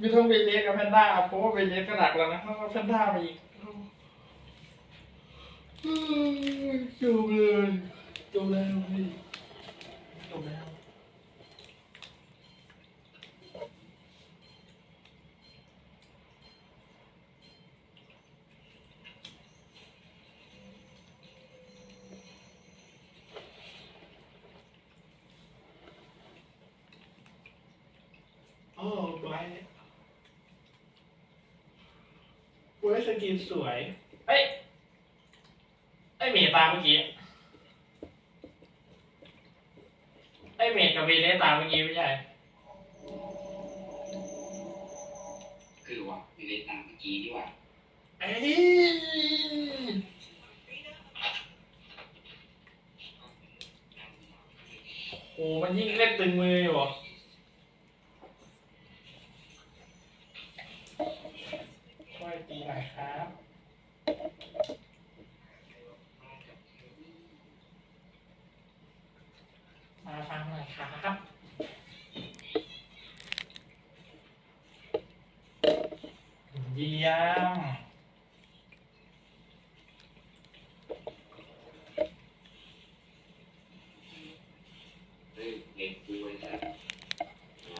มีทั้งเวเลสกับแพนด้าเพราะว่าเวเลสก็หนักแล้วนะแล้วก็แพนด้ามาอีกจบเลยจบแล้วพี่จบแล้วโอ้ไว้ไว้สกินสวย เอ้ยไอ้เมย์ตามเมื่อกี้ไอ้เมย์กับเวเลสตามเมื่อกี้ไม่ใช่ คือว่าอยู่ในตามเมื่อกี้ที่ว่าเอ้ยโอ้มันยิ่งเล่นตึงมืออยู่อะช่วยตีหน่อยครับ มาฟังหน่อยครับเยี่ยม